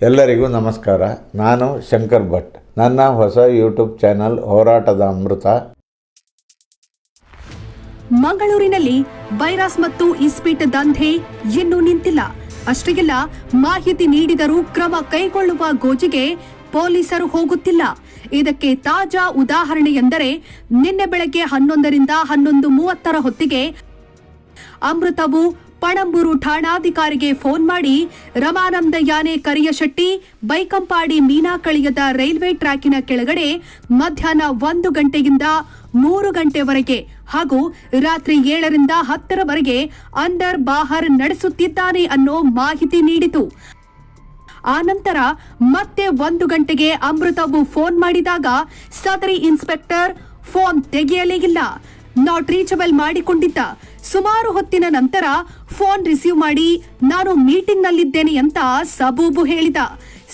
ಎಲ್ಲರಿಗೂ ನಮಸ್ಕಾರ. ನಾನು ಶಂಕರ್ ಭಟ್. ನನ್ನ ಹೊಸ ಯೂಟ್ಯೂಬ್ ಚಾನಲ್ ಹೋರಾಟದ ಅಮೃತ. ಮಂಗಳೂರಿನಲ್ಲಿ ವೈರಸ್ ಮತ್ತು ಇಸ್ಪೀಟ್ ದಂಧೆ ಇನ್ನೂ ನಿಂತಿಲ್ಲ. ಅಷ್ಟೆಲ್ಲ ಮಾಹಿತಿ ನೀಡಿದರೂ ಕ್ರಮ ಕೈಗೊಳ್ಳುವ ಗೋಜಿಗೆ ಪೊಲೀಸರು ಹೋಗುತ್ತಿಲ್ಲ. ಇದಕ್ಕೆ ತಾಜಾ ಉದಾಹರಣೆ ಎಂದರೆ ನಿನ್ನೆ ಬೆಳಗ್ಗೆ ಹನ್ನೊಂದರಿಂದ ಹನ್ನೊಂದು ಮೂವತ್ತರ ಹೊತ್ತಿಗೆ ಅಮೃತವು ಪಣಂಬೂರು ಠಾಣಾಧಿಕಾರಿಗೆ ಫೋನ್ ಮಾಡಿ ರಮಾನಂದ ಯಾನೆ ಕರಿಯಶೆಟ್ಟಿ, ಬೈಕಂಪಾಡಿ ಮೀನಾಕಳಿಯದ ರೈಲ್ವೆ ಟ್ರ್ಯಾಕಿನ ಕೆಳಗಡೆ ಮಧ್ಯಾಹ್ನ ಒಂದು ಗಂಟೆಯಿಂದ ಮೂರು ಗಂಟೆವರೆಗೆ ಹಾಗೂ ರಾತ್ರಿ ಏಳರಿಂದ ಹತ್ತರವರೆಗೆ ಅಂದರ್ ಬಾಹರ್ ನಡೆಸುತ್ತಿದ್ದಾನೆ ಅನ್ನೋ ಮಾಹಿತಿ ನೀಡಿತು. ಆನಂತರ ಮತ್ತೆ ಒಂದು ಗಂಟೆಗೆ ಅಮೃತವು ಫೋನ್ ಮಾಡಿದಾಗ ಸದರಿ ಇನ್ಸ್ಪೆಕ್ಟರ್ ಫೋನ್ ತೆಗೆಯಲೇ ಇಲ್ಲ. ನಾಟ್ ರೀಚಬಲ್ ಮಾಡಿಕೊಂಡಿದ್ದ. ಸುಮಾರು ಹೊತ್ತಿನ ನಂತರ ಫೋನ್ ರಿಸೀವ್ ಮಾಡಿ, ನಾನು ಮೀಟಿಂಗ್ ನಲ್ಲಿದ್ದೇನೆ ಅಂತ ಸಬೂಬು ಹೇಳಿದ.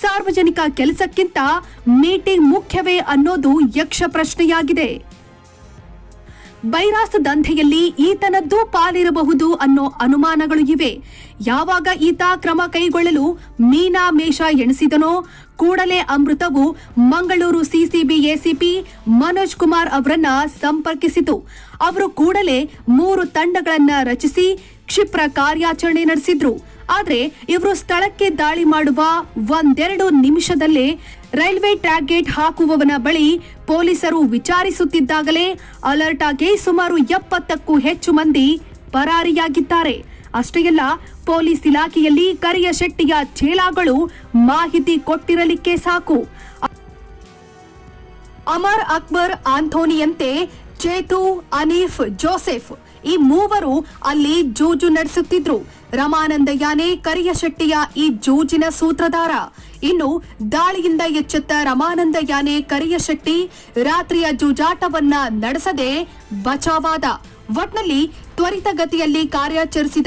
ಸಾರ್ವಜನಿಕ ಕೆಲಸಕ್ಕಿಂತ ಮೀಟಿಂಗ್ ಮುಖ್ಯವೇ ಅನ್ನೋದು ಯಕ್ಷ ಪ್ರಶ್ನೆಯಾಗಿದೆ ಬೈರಾಸ್ ದಂಧೆಯಲ್ಲಿ ಈತನದ್ದು ಪಾಲಿರಬಹುದು ಅನ್ನೋ ಅನುಮಾನಗಳು ಇವೆ. ಯಾವಾಗ ಈತ ಕ್ರಮ ಕೈಗೊಳ್ಳಲು ಮೀನಾ ಮೇಷ ಎಣಿಸಿದನೋ, ಕೂಡಲೇ ಅಮೃತವು ಮಂಗಳೂರು ಸಿಸಿಬಿ ಎಸಿಪಿ ಮನೋಜ್ ಕುಮಾರ್ ಅವರನ್ನ ಸಂಪರ್ಕಿಸಿತು. ಅವರು ಕೂಡಲೇ ಮೂರು ತಂಡಗಳನ್ನ ರಚಿಸಿ ಕ್ಷಿಪ್ರ ಕಾರ್ಯಾಚರಣೆ ನಡೆಸಿದ್ರು. ಆದ್ರೆ ಇವರು ಸ್ಥಳಕ್ಕೆ ದಾಳಿ ಮಾಡುವ ಒಂದೆರಡು ನಿಮಿಷದಲ್ಲೇ ರೈಲ್ವೆ ಟ್ರ್ಯಾಕ್ ಗೇಟ್ ಹಾಕುವವನ ಬಳಿ ಪೊಲೀಸರು ವಿಚಾರಿಸುತ್ತಿದ್ದಾಗಲೇ ಅಲರ್ಟ್ ಆಗಿ ಸುಮಾರು ಎಪ್ಪತ್ತಕ್ಕೂ ಹೆಚ್ಚು ಮಂದಿ ಪರಾರಿಯಾಗಿದ್ದಾರೆ. ಅಷ್ಟೇ ಅಲ್ಲ, ಪೊಲೀಸ್ ಇಲಾಖೆಯಲ್ಲಿ ಕರಿಯ ಶೆಟ್ಟಿಯ ಚೇಲಾಗಳು ಮಾಹಿತಿ ಕೊಟ್ಟಿರಲಿಕ್ಕೆ ಸಾಕು. ಅಮರ್ ಅಕ್ಬರ್ ಆಂಥೋನಿಯಂತೆ ಚೇತು, ಅನೀಫ್, ಜೋಸೆಫ್ ಈ ಮೂವರು ಅಲ್ಲಿ ಜೂಜು ನಡೆಸುತ್ತಿದ್ರು. ರಮಾನಂದ ಯಾನೆ, ಕರಿಯ ಶೆಟ್ಟಿಯ ಈ ಜೂಜಿನ ಸೂತ್ರಧಾರ. ಇನ್ನು ದಾಳಿಯಿಂದ ಎಚ್ಚೆತ್ತ ರಮಾನಂದ ಯಾನೆ, ಕರಿಯ ಶೆಟ್ಟಿ ರಾತ್ರಿಯ ಜೂಜಾಟವನ್ನ ನಡೆಸದೆ ಬಚಾವಾದ. ಒಟ್ನಲ್ಲಿ ತ್ವರಿತಗತಿಯಲ್ಲಿ ಕಾರ್ಯಾಚರಿಸಿದ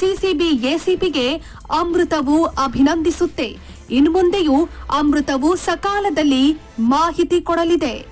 ಸಿಸಿಬಿ ಎಸಿಪಿಗೆ ಅಮೃತವು ಅಭಿನಂದಿಸುತ್ತೆ. ಇನ್ನು ಮುಂದೆಯೂ ಅಮೃತವು ಸಕಾಲದಲ್ಲಿ ಮಾಹಿತಿ ಕೊಡಲಿದೆ.